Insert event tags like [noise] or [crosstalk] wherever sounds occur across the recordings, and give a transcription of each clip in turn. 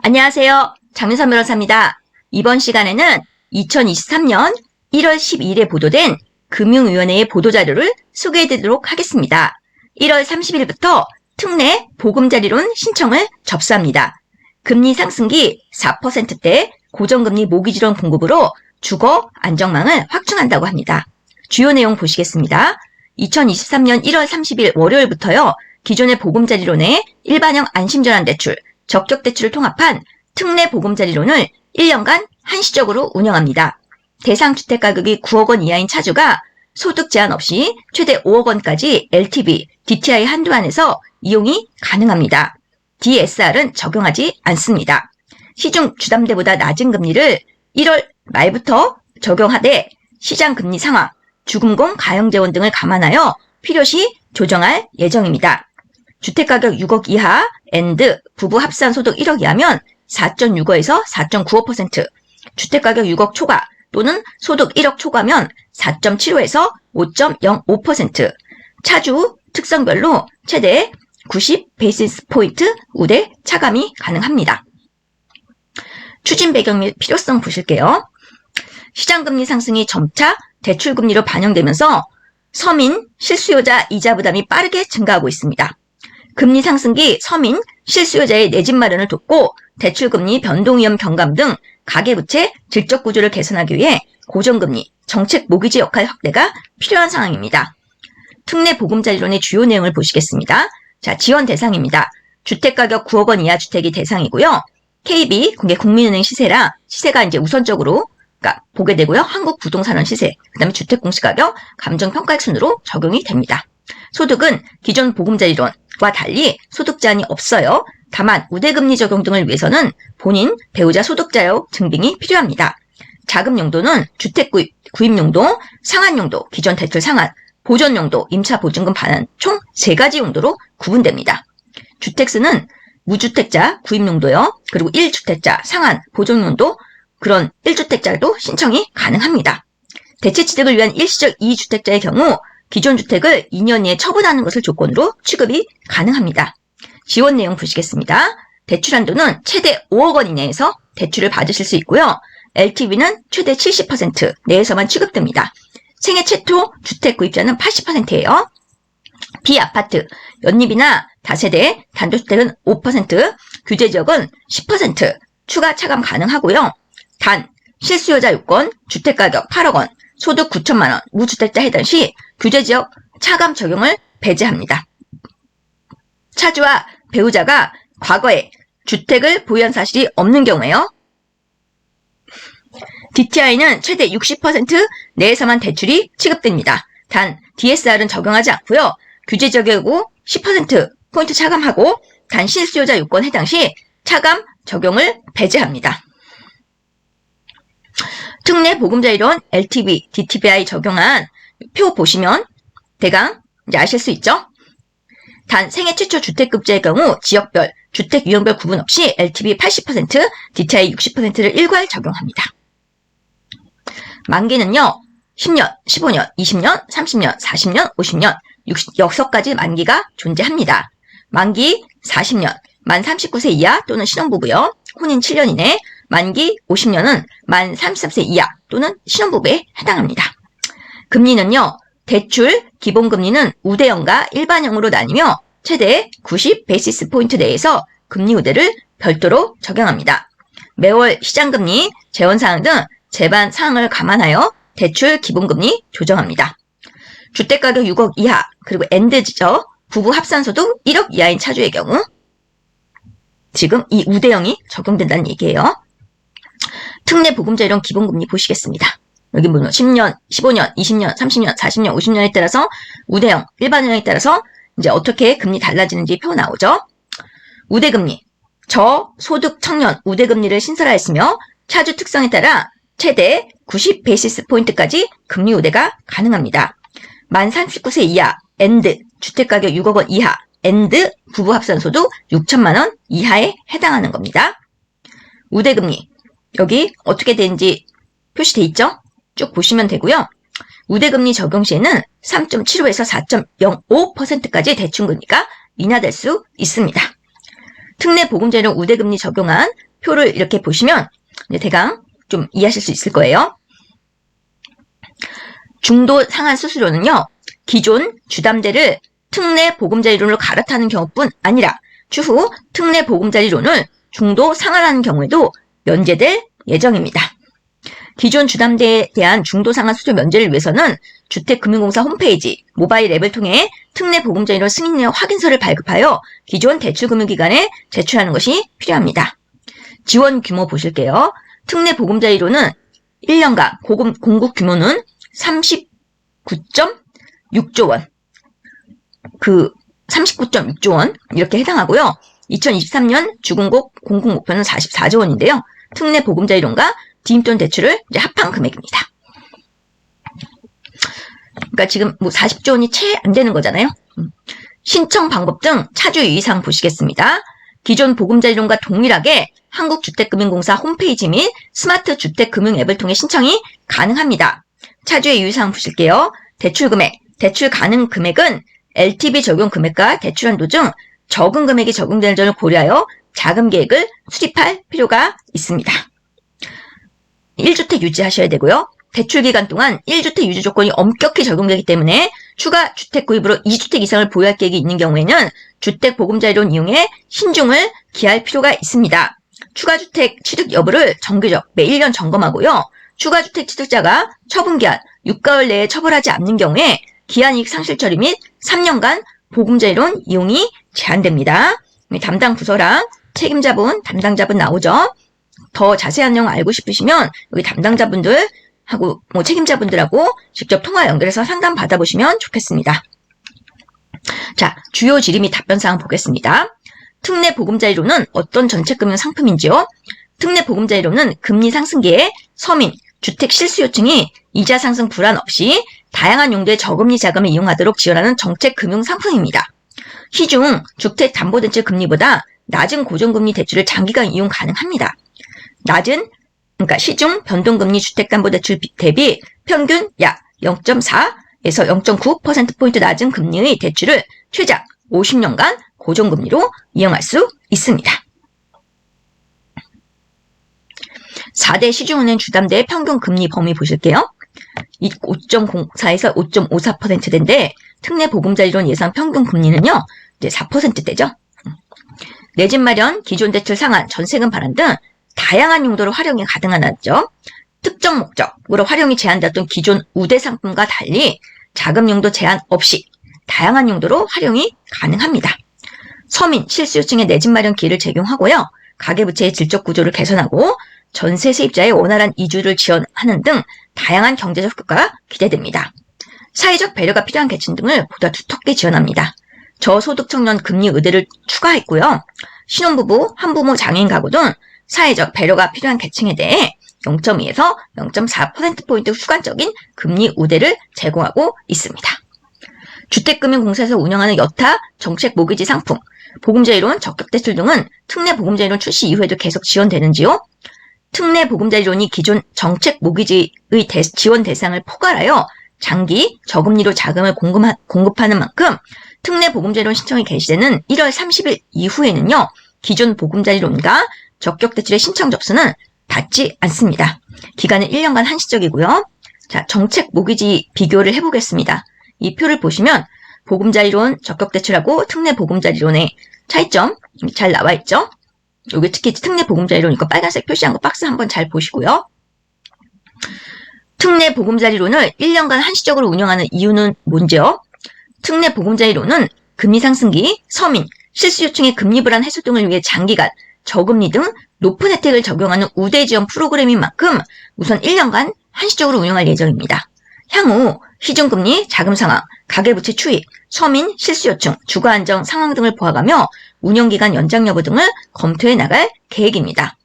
안녕하세요. 장윤선 변호사입니다. 이번 시간에는 2023년 1월 12일에 보도된 금융위원회의 보도자료를 소개해드리도록 하겠습니다. 1월 30일부터 특례 보금자리론 신청을 접수합니다. 금리 상승기 4%대 고정금리 모기지론 공급으로 주거 안정망을 확충한다고 합니다. 주요 내용 보시겠습니다. 2023년 1월 30일 월요일부터요. 기존의 보금자리론의 일반형 안심전환 대출, 적격 대출을 통합한 특례 보금자리론을 1년간 한시적으로 운영합니다. 대상 주택 가격이 9억 원 이하인 차주가 소득 제한 없이 최대 5억 원까지 LTV, DTI 한도 안에서 이용이 가능합니다. DSR은 적용하지 않습니다. 시중 주담대보다 낮은 금리를 1월 말부터 적용하되 시장 금리 상황, 주금공 가용 재원 등을 감안하여 필요시 조정할 예정입니다. 주택가격 6억 이하, 엔드, 부부 합산 소득 1억 이하면 4.65에서 4.95%, 주택가격 6억 초과 또는 소득 1억 초과면 4.75에서 5.05%, 차주 특성별로 최대 90 베이시스 포인트 우대 차감이 가능합니다. 추진 배경 및 필요성 보실게요. 시장금리 상승이 점차 대출금리로 반영되면서 서민 실수요자 이자 부담이 빠르게 증가하고 있습니다. 금리 상승기 서민 실수요자의 내 집 마련을 돕고 대출금리 변동 위험 경감 등 가계부채 질적 구조를 개선하기 위해 고정금리, 정책 모기지 역할 확대가 필요한 상황입니다. 특례 보금자리론의 주요 내용을 보시겠습니다. 자, 지원 대상입니다. 주택가격 9억 원 이하 주택이 대상이고요. KB, 그게 국민은행 시세라 시세가 이제 우선적으로 그러니까 보게 되고요. 한국 부동산원 시세, 그 다음에 주택 공시가격, 감정 평가액 순으로 적용이 됩니다. 소득은 기존 보금자리론과 달리 소득 제한이 없어요. 다만 우대금리 적용 등을 위해서는 본인, 배우자 소득자료 증빙이 필요합니다. 자금 용도는 주택 구입, 구입 용도, 상한 용도, 기존 대출 상한, 보존 용도, 임차 보증금 반환 총 세 가지 용도로 구분됩니다. 주택수는 무주택자 구입 용도요. 그리고 1주택자 상한 보존 용도 그런 1주택자도 신청이 가능합니다. 대체 취득을 위한 일시적 2주택자의 경우 기존 주택을 2년 이내 처분하는 것을 조건으로 취급이 가능합니다. 지원 내용 보시겠습니다. 대출 한도는 최대 5억 원 이내에서 대출을 받으실 수 있고요. LTV는 최대 70% 내에서만 취급됩니다. 생애 최초 주택 구입자는 80%예요. 비아파트, 연립이나 다세대, 단독주택은 5%, 규제 지역은 10% 추가 차감 가능하고요. 단, 실수요자 요건, 주택가격 8억 원, 소득 9천만 원, 무주택자 해당 시 규제 지역 차감 적용을 배제합니다. 차주와 배우자가 과거에 주택을 보유한 사실이 없는 경우에요. DTI는 최대 60% 내에서만 대출이 취급됩니다. 단 DSR은 적용하지 않고요. 규제 적용이고 10% 포인트 차감하고 단 실수요자 요건 해당 시 차감 적용을 배제합니다. 특례 보금자 이론 LTV, DTBI 적용한 표 보시면 대강 이제 아실 수 있죠? 단 생애 최초 주택급제의 경우 지역별, 주택 유형별 구분 없이 LTV 80%, DTI 60%를 일괄 적용합니다. 만기는요, 10년, 15년, 20년, 30년, 40년, 50년, 60, 6가지 만기가 존재합니다. 만기 40년, 만 39세 이하 또는 신혼부부요. 혼인 7년 이내, 만기 50년은 만 33세 이하 또는 신혼부부에 해당합니다. 금리는요, 대출 기본금리는 우대형과 일반형으로 나뉘며 최대 90 베이시스 포인트 내에서 금리 우대를 별도로 적용합니다. 매월 시장금리, 재원사항 등 재반 사항을 감안하여 대출 기본금리 조정합니다. 주택가격 6억 이하, 그리고 엔드죠. 부부 합산소득 1억 이하인 차주의 경우 지금 이 우대형이 적용된다는 얘기예요. 특례 보금자 이론 기본금리 보시겠습니다. 여기 보면 10년, 15년, 20년, 30년, 40년, 50년에 따라서 우대형, 일반형에 따라서 이제 어떻게 금리 달라지는지 표 나오죠. 우대금리, 저소득 청년 우대금리를 신설하였으며 차주 특성에 따라 최대 90 베이시스 포인트까지 금리 우대가 가능합니다. 만 39세 이하, 엔드, 주택가격 6억 원 이하, 엔드, 부부 합산소득 6천만 원 이하에 해당하는 겁니다. 우대금리, 여기 어떻게 되는지 표시돼 있죠? 쭉 보시면 되고요. 우대금리 적용 시에는 3.75에서 4.05%까지 대출금리가 인하될 수 있습니다. 특례 보금자료 우대금리 적용한 표를 이렇게 보시면 대강 좀 이해하실 수 있을 거예요. 중도 상한 수수료는요, 기존 주담대를 특례 보금자리론으로 갈아타는 경우뿐 아니라 추후 특례 보금자리론을 중도 상한하는 경우에도 면제될 예정입니다. 기존 주담대에 대한 중도 상한 수수료 면제를 위해서는 주택금융공사 홈페이지, 모바일 앱을 통해 특례 보금자리론 승인 내역 확인서를 발급하여 기존 대출금융기관에 제출하는 것이 필요합니다. 지원 규모 보실게요. 특례 보금자리론은 1년간 고금, 공급 규모는 39.6조 원. 그 39.6조 원 이렇게 해당하고요. 2023년 주공국 공공 목표는 44조 원인데요. 특례 보금자리론과 디임돈 대출을 이제 합한 금액입니다. 그러니까 지금 뭐 40조 원이 채 안 되는 거잖아요. 음. 신청 방법 등 차주 유의사항 보시겠습니다. 기존 보금자리론과 동일하게 한국주택금융공사 홈페이지 및 스마트 주택금융 앱을 통해 신청이 가능합니다. 차주의 유의사항 보실게요. 대출 금액, 대출 가능 금액은 LTV 적용 금액과 대출 한도 중 적은 금액이 적용되는 점을 고려하여 자금 계획을 수립할 필요가 있습니다. 1주택 유지하셔야 되고요. 대출 기간 동안 1주택 유지 조건이 엄격히 적용되기 때문에 추가 주택 구입으로 2주택 이상을 보유할 계획이 있는 경우에는 주택 보금자리론 이용에 신중을 기할 필요가 있습니다. 추가 주택 취득 여부를 정기적 매 1년 점검하고요. 추가 주택 취득자가 처분 기한 6개월 내에 처벌하지 않는 경우에 기한이익 상실 처리 및 3년간 보금자리론 이용이 제한됩니다. 담당 부서랑 책임자분, 담당자분 나오죠. 더 자세한 내용 알고 싶으시면 여기 담당자분들 하고 뭐 책임자분들하고 직접 통화 연결해서 상담 받아보시면 좋겠습니다. 자, 주요 질의 및 답변 사항 보겠습니다. 특례 보금자리론은 어떤 전체금융 상품인지요? 특례 보금자리론은 금리 상승기에 서민, 주택 실수 요청이 이자 상승 불안 없이 다양한 용도의 저금리 자금을 이용하도록 지원하는 정책 금융 상품입니다. 시중 주택 담보대출 금리보다 낮은 고정금리 대출을 장기간 이용 가능합니다. 낮은 그러니까 시중 변동금리 주택담보대출 대비 평균 약 0.4에서 0.9%포인트 낮은 금리의 대출을 최장 50년간 고정금리로 이용할 수 있습니다. 4대 시중은행 주담대의 평균 금리 범위 보실게요. 5.04에서 5.54%대인데 특례 보금자리론 예상 평균 금리는요. 이제 4%대죠. 내 집 마련, 기존 대출 상한, 전세금 반환 등 다양한 용도로 활용이 가능하죠. 특정 목적으로 활용이 제한됐던 기존 우대 상품과 달리 자금 용도 제한 없이 다양한 용도로 활용이 가능합니다. 서민, 실수요층의 내 집 마련 기회를 제공하고요. 가계부채의 질적 구조를 개선하고 전세 세입자의 원활한 이주를 지원하는 등 다양한 경제적 효과가 기대됩니다. 사회적 배려가 필요한 계층 등을 보다 두텁게 지원합니다. 저소득 청년 금리 의대를 추가했고요. 신혼부부, 한부모, 장애인 가구 등 사회적 배려가 필요한 계층에 대해 0.2에서 0.4%포인트 후관적인 금리 우대를 제공하고 있습니다. 주택금융공사에서 운영하는 여타 정책 모기지 상품, 보금자리론, 적격대출 등은 특례 보금자리론 출시 이후에도 계속 지원되는지요? 특례 보금자리론이 기존 정책 모기지의 대, 지원 대상을 포괄하여 장기 저금리로 자금을 공급하, 공급하는 만큼 특례 보금자리론 신청이 개시되는 1월 30일 이후에는요, 기존 보금자리론과 적격 대출의 신청 접수는 받지 않습니다. 기간은 1년간 한시적이고요. 자, 정책 모기지 비교를 해보겠습니다. 이 표를 보시면 보금자리론, 적격대출하고 특례 보금자리론의 차이점 잘 나와 있죠? 여기 특히 특례 보금자리론 이거 빨간색 표시한 거 박스 한번 잘 보시고요. 특례 보금자리론을 1년간 한시적으로 운영하는 이유는 뭔지요? 특례 보금자리론은 금리 상승기, 서민, 실수 요청의 금리 불안 해소 등을 위해 장기간 저금리 등 높은 혜택을 적용하는 우대 지원 프로그램인 만큼 우선 1년간 한시적으로 운영할 예정입니다. 향후 시중금리, 자금 상황, 가계부채 추이, 서민, 실수요청, 주거 안정 상황 등을 보아가며 운영기간 연장 여부 등을 검토해 나갈 계획입니다.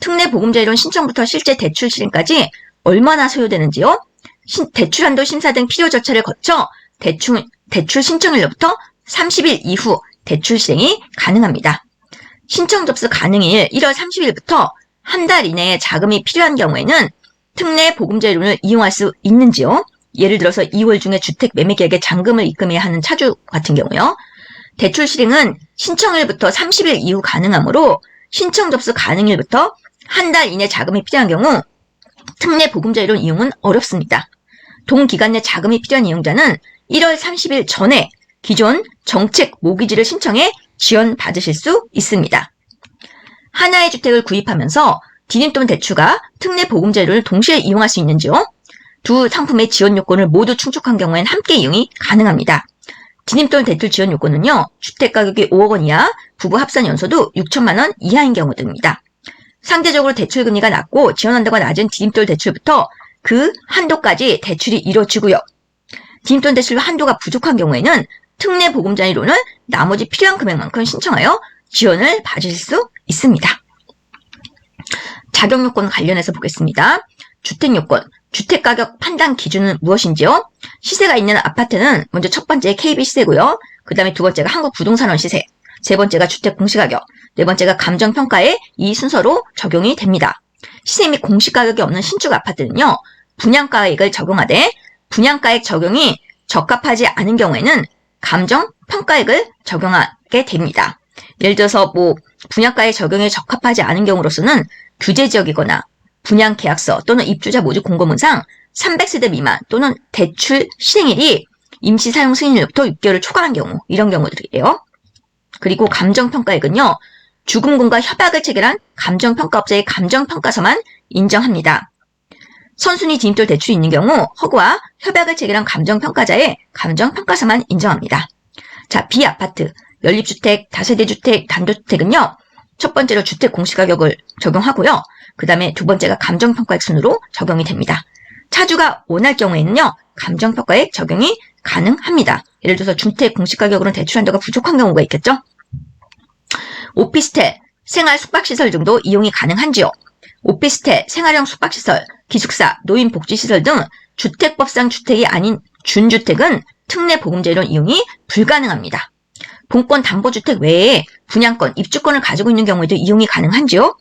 특례 보금자리론 신청부터 실제 대출 실행까지 얼마나 소요되는지요? 신, 대출 한도 심사 등 필요 절차를 거쳐 대출, 대출 신청일로부터 30일 이후 대출 실행이 가능합니다. 신청 접수 가능일 1월 30일부터 한 달 이내에 자금이 필요한 경우에는 특례 보금자리론을 이용할 수 있는지요? 예를 들어서 2월 중에 주택 매매 계약에 잔금을 입금해야 하는 차주 같은 경우요. 대출 실행은 신청일부터 30일 이후 가능하므로 신청 접수 가능일부터 한 달 이내 자금이 필요한 경우 특례 보금자 이론 이용은 어렵습니다. 동기간 내 자금이 필요한 이용자는 1월 30일 전에 기존 정책 모기지를 신청해 지원 받으실 수 있습니다. 하나의 주택을 구입하면서 디딤돈 대출과 특례 보금자 이론을 동시에 이용할 수 있는지요? 두 상품의 지원 요건을 모두 충족한 경우에는 함께 이용이 가능합니다. 디딤돈 대출 지원 요건은요, 주택 가격이 5억 원 이하, 부부 합산 연소도 6천만 원 이하인 경우 등입니다. 상대적으로 대출 금리가 낮고 지원한다고 낮은 디딤돌 대출부터 그 한도까지 대출이 이루어지고요. 디딤돈 대출 한도가 부족한 경우에는 특례 보금자 이론을 나머지 필요한 금액만큼 신청하여 지원을 받으실 수 있습니다. 자격 요건 관련해서 보겠습니다. 주택 요건, 주택 가격 판단 기준은 무엇인지요? 시세가 있는 아파트는 먼저 첫 번째 KB 시세고요. 그 다음에 두 번째가 한국부동산원 시세, 세 번째가 주택 공시가격, 네 번째가 감정평가에 이 순서로 적용이 됩니다. 시세 및 공시가격이 없는 신축 아파트는요, 분양가액을 적용하되 분양가액 적용이 적합하지 않은 경우에는 감정평가액을 적용하게 됩니다. 예를 들어서 뭐 분양가액 적용에 적합하지 않은 경우로서는 규제 지역이거나 분양 계약서 또는 입주자 모집 공고문상 300세대 미만 또는 대출 실행일이 임시 사용 승인일부터 6개월을 초과한 경우 이런 경우들이에요. 그리고 감정평가액은요. 죽음군과 협약을 체결한 감정평가업자의 감정평가서만 인정합니다. 선순위 디딤돌 대출이 있는 경우 허구와 협약을 체결한 감정평가자의 감정평가서만 인정합니다. 자, B아파트, 연립주택, 다세대주택, 단독주택은요. 첫 번째로 주택 공시가격을 적용하고요. 그 다음에 두 번째가 감정평가액 순으로 적용이 됩니다. 차주가 원할 경우에는요. 감정평가액 적용이 가능합니다. 예를 들어서 주택 공시가격으로는 대출 한도가 부족한 경우가 있겠죠. 오피스텔, 생활 숙박시설 등도 이용이 가능한지요. 오피스텔, 생활형 숙박시설, 기숙사, 노인복지시설 등 주택법상 주택이 아닌 준주택은 특례 보금자이론 이용이 불가능합니다. 본권 담보주택 외에 분양권, 입주권을 가지고 있는 경우에도 이용이 가능한지요.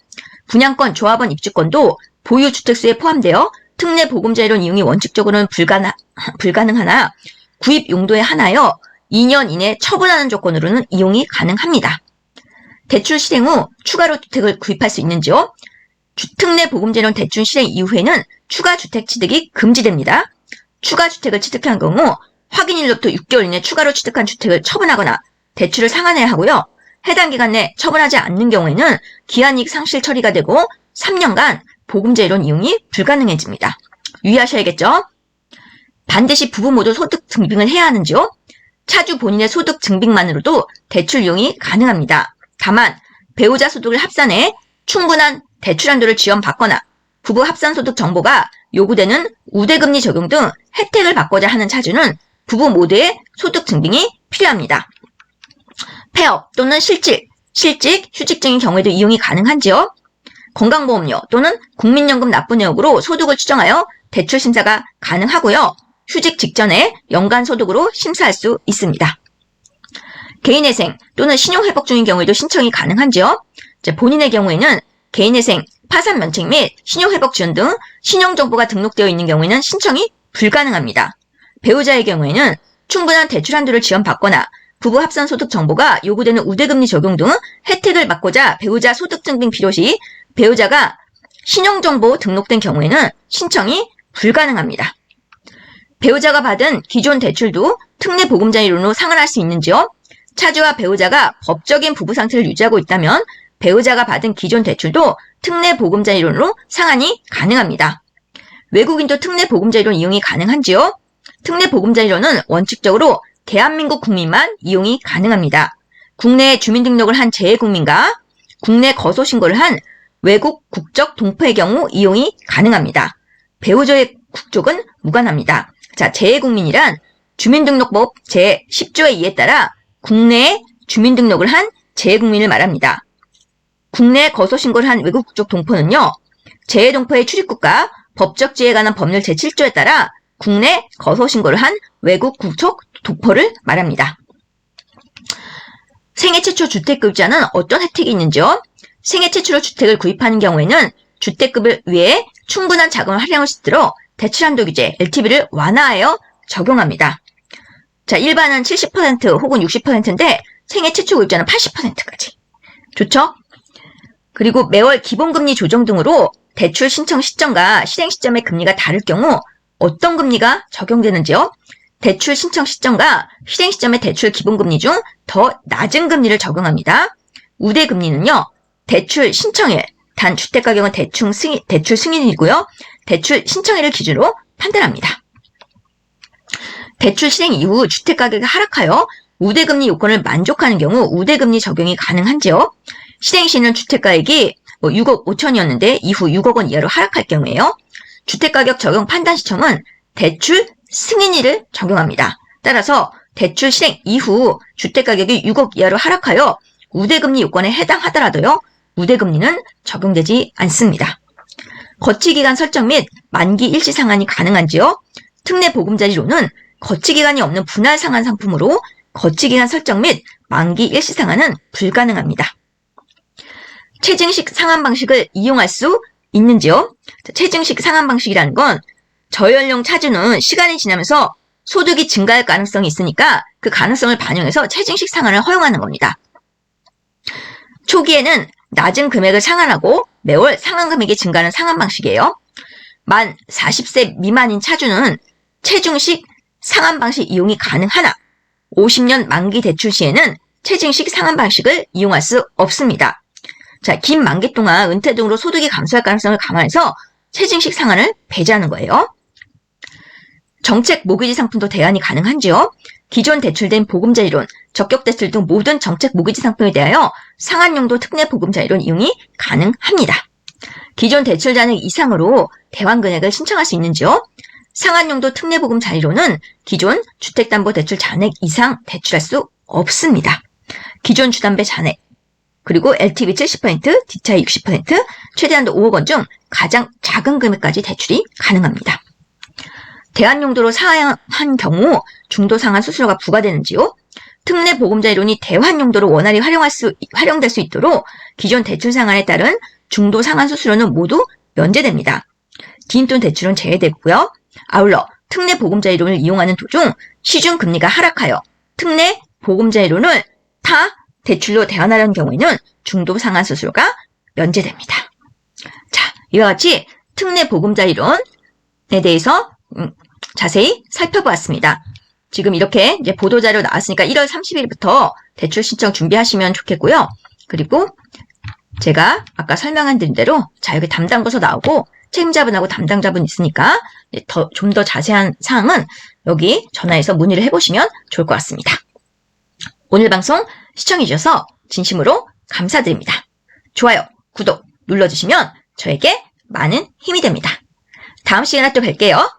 분양권, 조합원 입주권도 보유 주택수에 포함되어 특례 보금자이론 이용이 원칙적으로는 불가능, [laughs] 불가능하나 구입 용도에 한하여 2년 이내 처분하는 조건으로는 이용이 가능합니다. 대출 실행 후 추가로 주택을 구입할 수 있는지요? 주특내 보금자론 대출 실행 이후에는 추가 주택 취득이 금지됩니다. 추가 주택을 취득한 경우 확인일로부터 6개월 이내 추가로 취득한 주택을 처분하거나 대출을 상환해야 하고요. 해당 기간 내 처분하지 않는 경우에는 기한이익 상실 처리가 되고 3년간 보금자 이론 이용이 불가능해집니다. 유의하셔야겠죠? 반드시 부부 모두 소득 증빙을 해야 하는지요? 차주 본인의 소득 증빙만으로도 대출 이용이 가능합니다. 다만 배우자 소득을 합산해 충분한 대출 한도를 지원받거나 부부 합산 소득 정보가 요구되는 우대금리 적용 등 혜택을 받고자 하는 차주는 부부 모두의 소득 증빙이 필요합니다. 폐업 또는 실직, 실직, 휴직증인 경우에도 이용이 가능한지요? 건강보험료 또는 국민연금 납부 내역으로 소득을 추정하여 대출 심사가 가능하고요. 휴직 직전에 연간 소득으로 심사할 수 있습니다. 개인회생 또는 신용회복 중인 경우에도 신청이 가능한지요? 본인의 경우에는 개인회생, 파산 면책 및 신용회복 지원 등 신용정보가 등록되어 있는 경우에는 신청이 불가능합니다. 배우자의 경우에는 충분한 대출 한도를 지원받거나 부부 합산 소득 정보가 요구되는 우대금리 적용 등 혜택을 받고자 배우자 소득 증빙 필요시 배우자가 신용정보 등록된 경우에는 신청이 불가능합니다. 배우자가 받은 기존 대출도 특례 보금자 이론으로 상환할 수 있는지요? 차주와 배우자가 법적인 부부 상태를 유지하고 있다면 배우자가 받은 기존 대출도 특례 보금자 이론으로 상환이 가능합니다. 외국인도 특례 보금자 이론 이용이 가능한지요? 특례 보금자 이론은 원칙적으로 대한민국 국민만 이용이 가능합니다. 국내에 주민등록을 한 재외국민과 국내 거소 신고를 한 외국 국적 동포의 경우 이용이 가능합니다. 배우자의 국적은 무관합니다. 자, 재외국민이란 주민등록법 제10조의 2에 따라 국내에 주민등록을 한 재외국민을 말합니다. 국내 거소 신고를 한 외국 국적 동포는요. 재외동포의 출입국가 법적 지에 관한 법률 제7조에 따라 국내 거소 신고를 한 외국 국적 동포를 말합니다. 생애 최초 주택급자는 어떤 혜택이 있는지요? 생애 최초로 주택을 구입하는 경우에는 주택급을 위해 충분한 자금을 활용할 수 있도록 대출한도 규제 LTV를 완화하여 적용합니다. 자, 일반은 70% 혹은 60%인데 생애 최초 구입자는 80%까지. 좋죠? 그리고 매월 기본금리 조정 등으로 대출 신청 시점과 실행 시점의 금리가 다를 경우 어떤 금리가 적용되는지요? 대출 신청 시점과 실행 시점의 대출 기본금리 중 더 낮은 금리를 적용합니다. 우대 금리는요, 대출 신청일, 단 주택가격은 대충 승인, 대출 승인이고요. 대출 신청일을 기준으로 판단합니다. 대출 실행 이후 주택가격이 하락하여 우대금리 요건을 만족하는 경우 우대금리 적용이 가능한지요. 실행 시는 주택가액이 뭐 6억 5천이었는데 이후 6억 원 이하로 하락할 경우에요. 주택가격 적용 판단 시점은 대출 승인일을 적용합니다. 따라서 대출 실행 이후 주택가격이 6억 이하로 하락하여 우대금리 요건에 해당하더라도요. 우대금리는 적용되지 않습니다. 거치기간 설정 및 만기 일시 상환이 가능한지요? 특례 보금자리로는 거치기간이 없는 분할 상환 상품으로 거치기간 설정 및 만기 일시 상환은 불가능합니다. 체증식 상환 방식을 이용할 수 있는지요? 자, 체증식 상환 방식이라는 건 저연령 차주는 시간이 지나면서 소득이 증가할 가능성이 있으니까 그 가능성을 반영해서 체증식 상환을 허용하는 겁니다. 초기에는 낮은 금액을 상환하고 매월 상환 금액이 증가하는 상환 방식이에요. 만 40세 미만인 차주는 체중식 상환 방식 이용이 가능하나 50년 만기 대출 시에는 체증식 상환 방식을 이용할 수 없습니다. 자, 긴 만기 동안 은퇴 등으로 소득이 감소할 가능성을 감안해서 체증식 상환을 배제하는 거예요. 정책 모기지 상품도 대안이 가능한지요? 기존 대출된 보금자 이론, 적격 대출 등 모든 정책 모기지 상품에 대하여 상한 용도 특례 보금자 이론 이용이 가능합니다. 기존 대출 잔액 이상으로 대환 금액을 신청할 수 있는지요? 상한용도 특례 보금 자리로는 기존 주택담보대출 잔액 이상 대출할 수 없습니다. 기존 주담배 잔액 그리고 LTV 70%, 뒷차이 60%, 최대한도 5억 원 중 가장 작은 금액까지 대출이 가능합니다. 대환용도로 사한 경우 중도 상환 수수료가 부과되는지요? 특례 보금자 이론이 대환 용도로 원활히 활용할 수, 활용될 수 있도록 기존 대출 상환에 따른 중도 상환 수수료는 모두 면제됩니다. 뒷돈 대출은 제외되고요. 아울러 특례 보금자 이론을 이용하는 도중 시중 금리가 하락하여 특례 보금자 이론을 타 대출로 대환하려는 경우에는 중도 상환 수수료가 면제됩니다. 자, 이와 같이 특례 보금자 이론에 대해서 음, 자세히 살펴보았습니다. 지금 이렇게 이제 보도자료 나왔으니까 1월 30일부터 대출 신청 준비하시면 좋겠고요. 그리고 제가 아까 설명한 대로 자 여기 담당부서 나오고 책임자분하고 담당자분 있으니까 좀 더 자세한 사항은 여기 전화해서 문의를 해보시면 좋을 것 같습니다. 오늘 방송 시청해주셔서 진심으로 감사드립니다. 좋아요, 구독 눌러주시면 저에게 많은 힘이 됩니다. 다음 시간에 또 뵐게요.